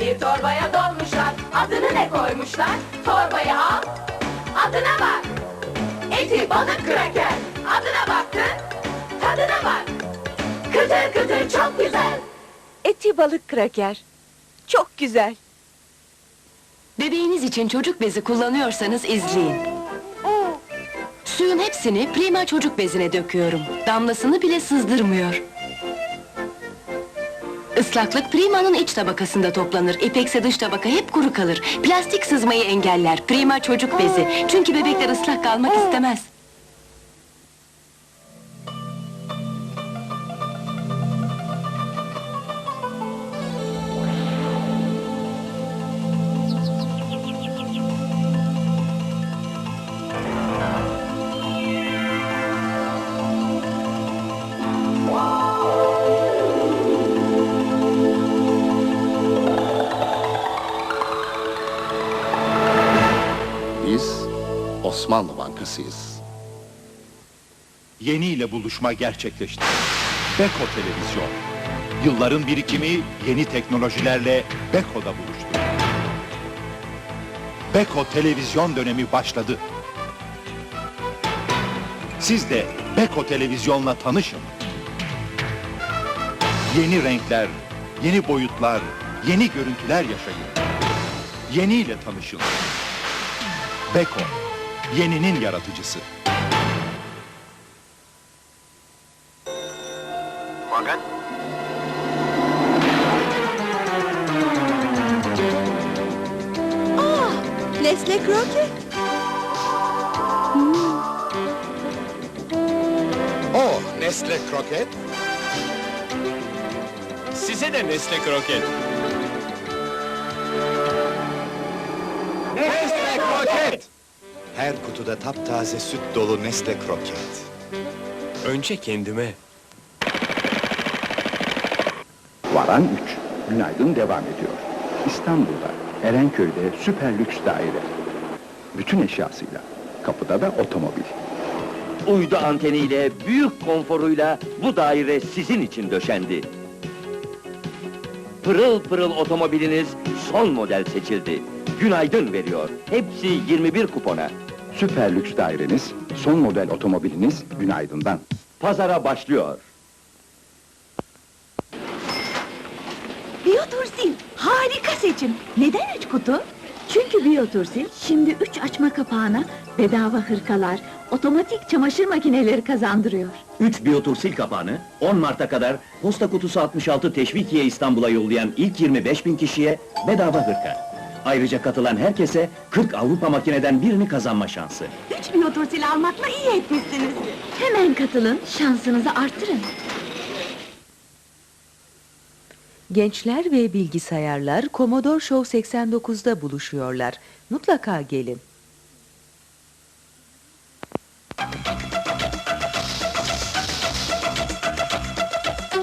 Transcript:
bir torbaya dolmuşlar. Adını ne koymuşlar? Torbayı al, adına bak. Eti balık kraker. Adına baktın, tadına bak. Kıtır kıtır çok güzel. Eti balık kraker. Çok güzel. Bebeğiniz için çocuk bezi kullanıyorsanız izleyin. Suyun hepsini Prima çocuk bezine döküyorum. Damlasını bile sızdırmıyor. Islaklık Prima'nın iç tabakasında toplanır. İpekse dış tabaka hep kuru kalır. Plastik sızmayı engeller. Prima çocuk bezi. Çünkü bebekler ıslak kalmak istemez. Osmanlı Bankası'yız. Yeni ile buluşma gerçekleşti. Beko Televizyon. Yılların birikimi yeni teknolojilerle Beko'da buluştu. Beko Televizyon dönemi başladı. Siz de Beko Televizyon'la tanışın. Yeni renkler, yeni boyutlar, yeni görüntüler yaşayın. Yeni ile tanışın. Beko, yeninin yaratıcısı. Nesle kroket. O Nestle Kroket. Size de Nesle Kroket. Her kutuda taptaze süt dolu Nesle Kroket. Önce kendime. Varan 3. Günaydın devam ediyor. İstanbul'da, Erenköy'de süper lüks daire. Bütün eşyasıyla. Kapıda da otomobil. Uydu anteniyle, büyük konforuyla bu daire sizin için döşendi. Pırıl pırıl otomobiliniz son model seçildi. Günaydın veriyor. Hepsi 21 kupona. Süper lüks daireniz, son model otomobiliniz Günaydın'dan. Pazara başlıyor. Biyotursil. Harika seçim. Neden üç kutu? Çünkü Biyotursil şimdi üç açma kapağına bedava hırkalar, otomatik çamaşır makineleri kazandırıyor. 3 biyotursil kapağını 10 Mart'a kadar posta kutusu 66 Teşvikiye İstanbul'a yollayan ilk 25 bin kişiye bedava hırka. Ayrıca katılan herkese 40 Avrupa makineden birini kazanma şansı. Üç Biyotursil almakla iyi etmişsiniz. Hemen katılın, şansınızı artırın. Gençler ve bilgisayarlar Commodore Show 89'da buluşuyorlar. Mutlaka gelin.